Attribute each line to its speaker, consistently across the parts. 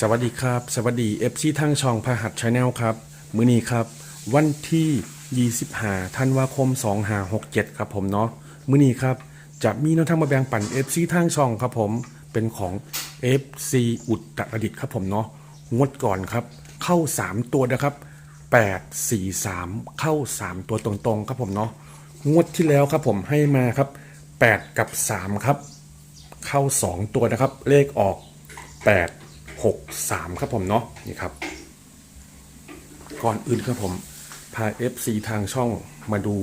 Speaker 1: สวัสดีครับ สวัสดีเอฟซีทางช่องพาหัดชาแนลครับ มื้อนี้ครับ วันที่ 25ธันวาคม 2567 ครับผมเนาะมื้อนี้ครับ จะมีแนวทางมาแบ่งปัน FC ทางช่องครับผมเป็นของ FC อุตรดิตถ์ครับผมเนาะงวดก่อนครับ เข้า 3 ตัวนะครับ 8 4 3 เข้า 3 ตัวตรงๆ ครับผมเนาะงวดที่แล้วครับผมให้มาครับ 8 กับ 3 ครับ เข้า 2 ตัวนะครับ เลขออก 8 6 3 ครับผมเนาะนี่ครับ ก่อนอื่นครับผมพา FC ทางช่องมาดู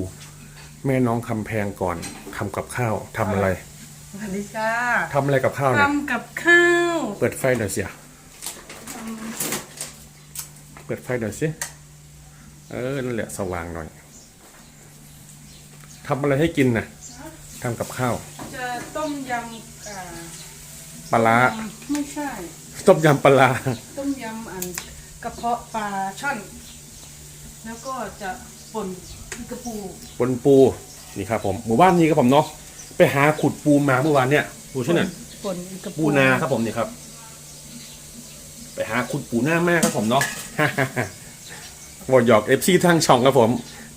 Speaker 1: แม่น้องคำแพงก่อนทำกับข้าวทำอะไร
Speaker 2: สวัสดีจ้า
Speaker 1: ทำอะไรกับข้าวเนี่ย
Speaker 2: ทำกับข้าว
Speaker 1: เปิดไฟหน่อยสิเปิดไฟหน่อยสิเออนั่นแหละสว่างหน่อยทำอะไรให้กินน่ะทำกับข้าว
Speaker 2: จะต้มยำอ่า
Speaker 1: ปลาร้า
Speaker 2: ไม่ใช่
Speaker 1: ต้มยำปลาร้า
Speaker 2: ต้มยำอันกระเพาะปลาช่อน แล้วก็จะป่นกระปู
Speaker 1: ปนปูนี่ครับผมหมู่บ้านนี้ครับผมเนาะไปหาขุดปูมาเมื่อวานเนี่ยปูชื่อนั่น
Speaker 2: ป่นกระ
Speaker 1: ปูนาครับผมนี่ครับ ไปหาขุดปูหน้าแม่ครับผมเนาะ วอดหยอกเอฟซีทางช่องครับผม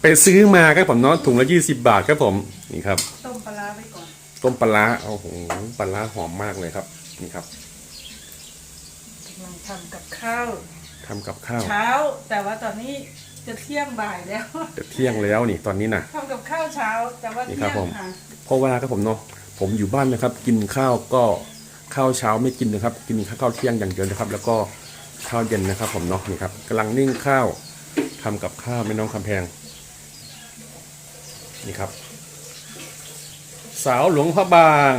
Speaker 1: ไปซื้อมาครับผมเนาะถุงละยี่สิบาทครับผมนี่ครับ
Speaker 2: ต้มปลาร้าไว้ก่อน
Speaker 1: ต้มปลาร้าโอ้โหปลาร้าหอมมากเลยครับ นี่ครับ
Speaker 2: กำลัง ทำกับข้าว
Speaker 1: ทำกับข้าว
Speaker 2: เช้า แต่ว่าตอนนี้จะเที่ยงบ่ายแล้ว
Speaker 1: จะเที่ยงแล้วนี่ตอนนี้นะ
Speaker 2: ทำกับข้าวเช้า แต่ว่า
Speaker 1: นี่
Speaker 2: เที่
Speaker 1: ครั
Speaker 2: ย
Speaker 1: บผม
Speaker 2: งค่ะ
Speaker 1: เพราะว่าครับผมเนาะผมอยู่บ้านนะครับ กินข้าวก็ข้าวเช้าไม่กินนะครับ กินข้าวเที่ยงอย่างเดียวนะครับ แล้วก็ข้าวเย็นนะครับ ผมเนาะนี่ครับกำลังนิ่งข้าวทำกับข้าวแม่น้องคำแพงนี่ครับ สาวหลวงพระบาง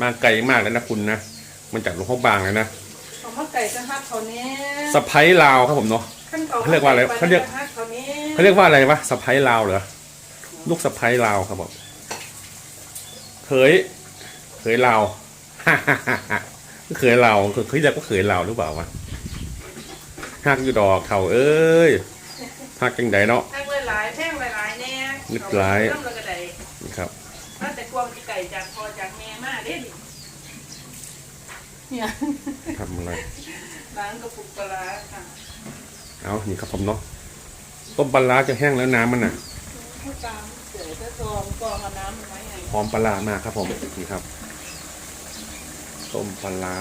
Speaker 1: มาไกลมากแล้วนะคุณนะ มันจากหลวงพระบางเลยนะ
Speaker 2: ของข้าวไก่จะฮักเขาเนี้ย
Speaker 1: สะพ้ยลาวครับผมเนาะ
Speaker 2: ขั้น
Speaker 1: เขาเรียกว่าอะไรเขาเรียก
Speaker 2: ฮักเขาเนี้ย
Speaker 1: เขาเรียกว่าอะไรวะสะพ้ยลาวเหรอลูกสะพ้ยลาวครับผมเคยเคยลาวเคยลาวเคยเคยเรียกว่าเคยลาวหรือเปล่าวะฮักอยู่ดอกเขาเอ้ยฮักจังใดเนาะ
Speaker 2: ฮักหลายๆแท่งหลายๆแน่
Speaker 1: นึกหลาย
Speaker 2: เริ่มเลยก็ได้
Speaker 1: นี่ครับ
Speaker 2: ถ้าแต่กวางไก่จากพอจากแม่มาเด้ดิ เนี่ย
Speaker 1: ทำอะไร
Speaker 2: ร้านกระปุกปลาร้าค่ะ
Speaker 1: เอานี่ครับผมเนาะ ต้มปลาร้าจะแห้งแล้วน้ำมันน่ะ
Speaker 2: พูดตามเดี๋ยวจะกรองกรองเอาน้ำมันไว้ไง
Speaker 1: หอมปลาร้ามากครับผมนี่ครับ ต้มปลาร้า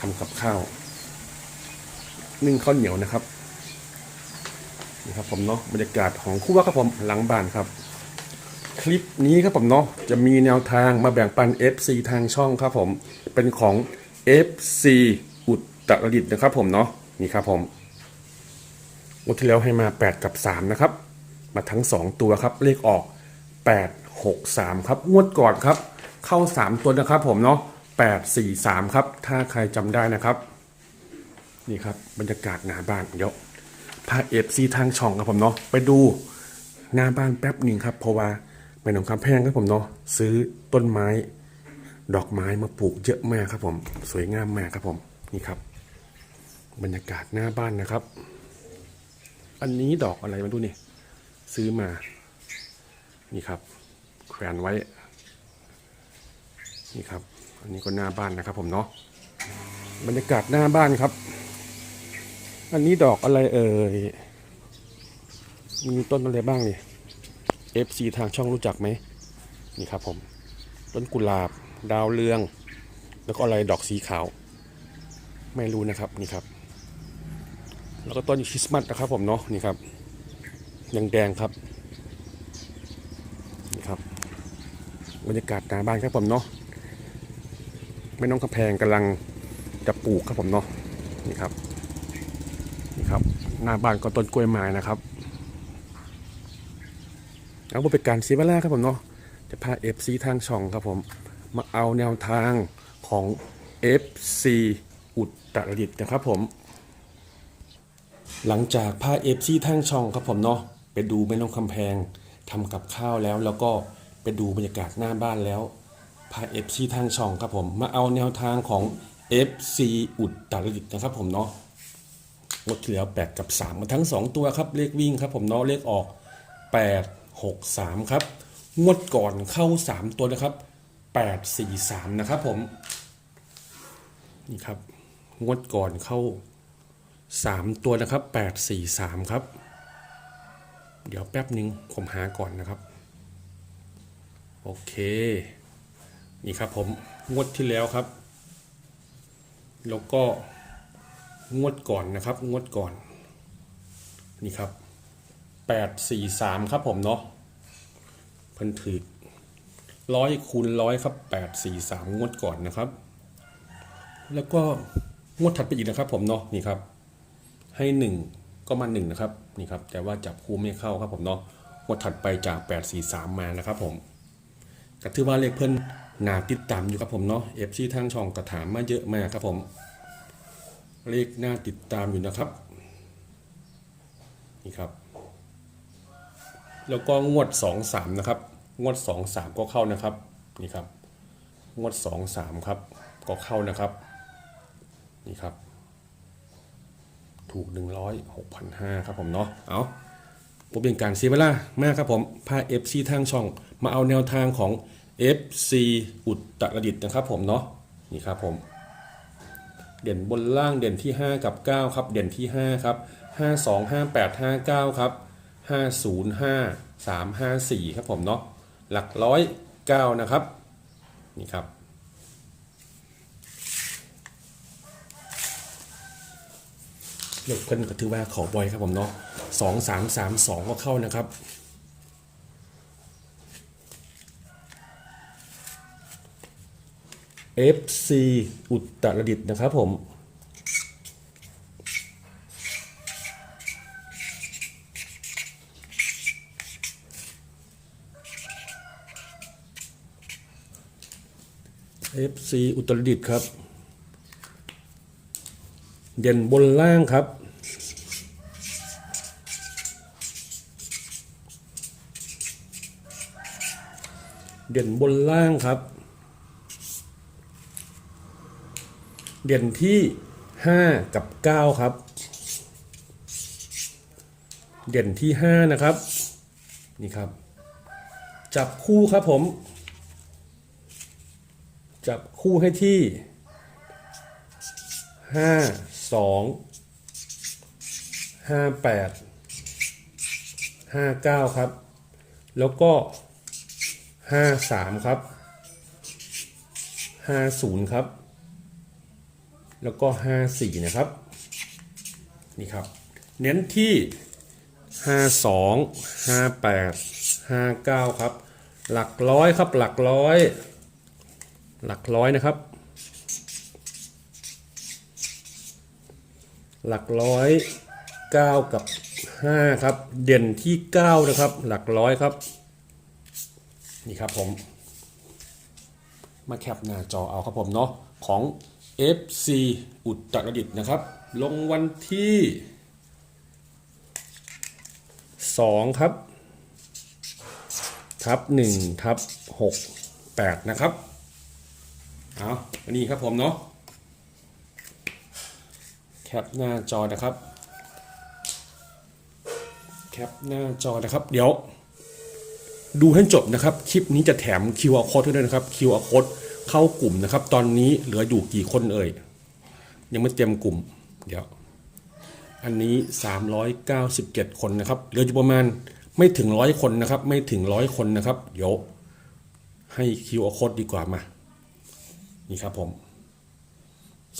Speaker 1: ทำกับข้าว นึ่งข้าวเหนียวนะครับ นี่ครับผมเนาะบรรยากาศของคู่ว่าครับผมหลังบ้านครับ คลิปนี้ครับผมเนาะจะมีแนวทางมาแบ่งปัน FC ทางช่องครับผม เป็นของ FC อุตรดิตนะครับผมเนาะนี่ครับผมงวดที่แล้วให้มา 8 กับ 3 นะครับ มาทั้ง 2 ตัวครับ เลขออก 8 6 3 ครับ งวดก่อนครับ เข้า 3 ตัวนะครับผมเนาะ8 4 3 ครับ ถ้าใครจำได้นะครับ นี่ครับ บรรยากาศหน้าบ้านเดี๋ยวพาเอฟซีทางช่องครับผมเนาะไปดูหน้าบ้านแป๊บหนึ่งครับ เพราะว่า แม่หนองคำแพงครับผมเนาะซื้อต้นไม้ ดอกไม้มาปลูกเยอะมากครับผม สวยงามมากครับผมนี่ครับ บรรยากาศหน้าบ้านนะครับ อันนี้ดอกอะไรมาดูนี่ซื้อมา นี่ครับ แขวนไว้ นี่ครับ อันนี้ก็หน้าบ้านนะครับ ผมเนาะบรรยากาศหน้าบ้านครับ อันนี้ดอกอะไรเอ่ยมีต้นอะไรบ้างเนี่ย FC ทางช่องรู้จักไหมนี่ครับผมต้นกุหลาบ ดาวเรือง แล้วก็อะไรดอกสีขาว ไม่รู้นะครับนี่ครับ แล้วก็ต้นคริสต์มาสนะครับผมเนาะนี่ครับยังแดงครับนี่ครับบรรยากาศหน้าบ้านครับผมเนาะแม่น้องกระแพงกำลังจะปลูกครับผมเนาะนี่ครับนี่ครับหน้าบ้านก็ต้นกล้วยไม้นะครับ เอาเป็นการซีเวลาครับผมเนาะจะพา FC ทางช่องครับผมมาเอาแนวทางของ FC อุตรดิตนะครับผม หลังจากพา FC ทางช่องครับผมเนาะไปดูแม่น้องคำแพงทำกับข้าวแล้วแล้วก็ไปดูบรรยากาศหน้าบ้านแล้วพา FC ทางช่องครับผม มาเอาแนวทางของ FC อุตรดิตนะครับผมเนาะงวดที่แล้ว8กับ 3 มาทั้ง 2 ตัวครับเลขวิ่งครับผมเนาะเลขออก 8 6 3 ครับ งวดก่อนเข้า 3 ตัวนะครับ 8 4 3 นะครับผม นี่ครับ งวดก่อนเข้าสามตัวนะครับแปดสี่สามครับ เดี๋ยวแป๊บหนึ่งผมหาก่อนนะครับ โอเค นี่ครับผม งวดที่แล้วครับ แล้วก็งวดก่อนนะครับ งวดก่อน นี่ครับ แปดสี่สามครับผมเนาะเพิ่นถือร้อยคูณร้อยครับแปดสี่สามงวดก่อนนะครับ แล้วก็งวดถัดไปอีกนะครับผมเนาะนี่ครับ ให้หนึ่งก็มาหนึ่งนะครับนี่ครับ แต่ว่าจับคู่ไม่เข้าครับผมเนาะงวดถัดไปจากแปดสี่สามมานะครับผมก็ถือว่าเลขเพิ่นหนาติดตามอยู่ครับผมเนาะเอฟซีทางช่องกระถามมาเยอะมากครับผม เลขหน้าติดตามอยู่นะครับ นี่ครับ แล้วก็งวดสองสามนะครับ งวดสองสามก็เข้านะครับ นี่ครับ งวดสองสามครับ ก็เข้านะครับ นี่ครับ ถูกหนึ่งร้อยหกพันห้าครับผมเนาะ เอาผมเป็นการเสียเวลามากครับผมพา FC ทางช่อง มาเอาแนวทางของ FC อุตรดิตนะครับผมเนาะ นี่ครับผมเด่นบนล่างเด่นที่ 5 กับ 9 ครับ เด่นที่ 5 ครับ 5 2 5 8 5 9 ครับ 5 0 5 3 5 4 ครับผมเนาะหลักร้อย9นะครับ นี่ครับเลือกเพิ่นก็ถือว่าขาบ่อยครับผมเนาะสองสามสามสองก็เข้านะครับ FC อุตรดิตถ์นะครับผม FC อุตรดิตครับ เด่นบนล่างครับ เด่นบนล่างครับ เด่นที่ 5 กับ 9 ครับ เด่นที่ 5 นะครับ นี่ครับ จับคู่ครับผม จับคู่ให้ที่ห้าสองห้าแปดห้าเก้าครับ แล้วก็ห้าสามครับห้าศูนย์ครับ แล้วก็ห้าสี่นะครับ นี่ครับ เน้นที่ห้าสองห้าแปดห้าเก้าครับ หลักร้อยครับหลักร้อย หลักร้อยนะครับ หลักร้อย 9 กับ 5 ครับ เด่นที่ 9 นะครับ หลักร้อยครับ นี่ครับผม มาแคปหน้าจอเอาครับผมเนาะของ FC อุตรดิตถ์นะครับ ลงวันที่ 2 ครับ ทับ 1 ทับ 6 8 นะครับ เอาอันนี้ครับผมเนาะแคปหน้าจอนะครับ แคปหน้าจอนะครับ เดี๋ยว ดูให้จบนะครับ คลิปนี้จะแถม QR code ด้วยนะครับ QR code เข้ากลุ่มนะครับ ตอนนี้เหลืออยู่กี่คนเอ่ย ยังไม่เต็มกลุ่ม เดี๋ยว อันนี้ 397 คนนะครับ เหลืออยู่ประมาณไม่ถึงร้อยคนนะครับ ไม่ถึงร้อยคนนะครับ เดี๋ยวให้ QR code ดีกว่ามา นี่ครับผม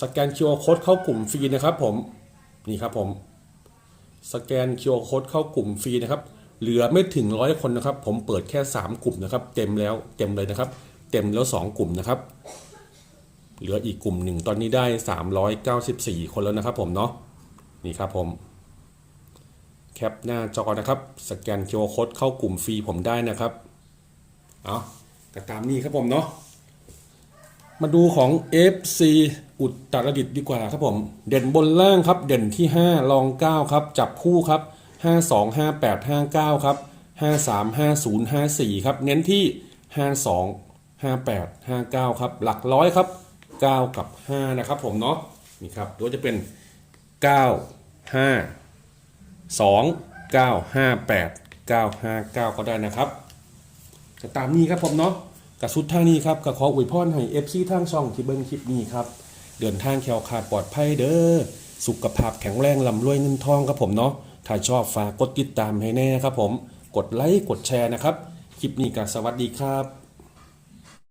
Speaker 1: สแกน QR code เข้ากลุ่มฟรีนะครับผมนี่ครับผมสแกน QR code เข้ากลุ่มฟรีนะครับ เหลือไม่ถึงร้อยคนนะครับ ผมเปิดแค่ 3 กลุ่มนะครับ เต็มแล้วเต็มเลยนะครับ เต็มแล้ว 2 กลุ่มนะครับ เหลืออีกกลุ่มหนึ่งตอนนี้ได้ 394 คนแล้วนะครับ ผมเนาะนี่ครับผมแคปหน้าจอนะครับสแกน QR code เข้ากลุ่มฟรีผมได้นะครับเอาก็ตามนี้ครับผมเนาะ มาดูของ FC อุตรดิตดีกว่าครับผม เด่นบนล่างครับ เด่นที่ 5 รอง 9 ครับ จับคู่ครับ 5 2 5 8 5 9 ครับ 5 3 5 0 5 4 ครับ เน้นที่ 5 2 5 8 5 9 ครับ หลักร้อยครับ 9 กับ 5 นะครับผมเนาะนี่ครับหรือว่าจะเป็น 9 5 2 9 5 8 9 5 9 ก็ได้นะครับ จะตามนี้ครับผมเนาะ กับสุดทางนี้ครับก็ขออวยพรให้เอฟซีทางช่องที่เบิ้งคลิปนี้ครับ เดินทางแควขาดปลอดภัยเด้อสุขภาพแข็งแรงลำรวยเงินทองครับผมเนาะถ้าชอบฝากกดติดตามให้แน่ครับผม กดไลค์กดแชร์นะครับ คลิปนี้ก็สวัสดีครับ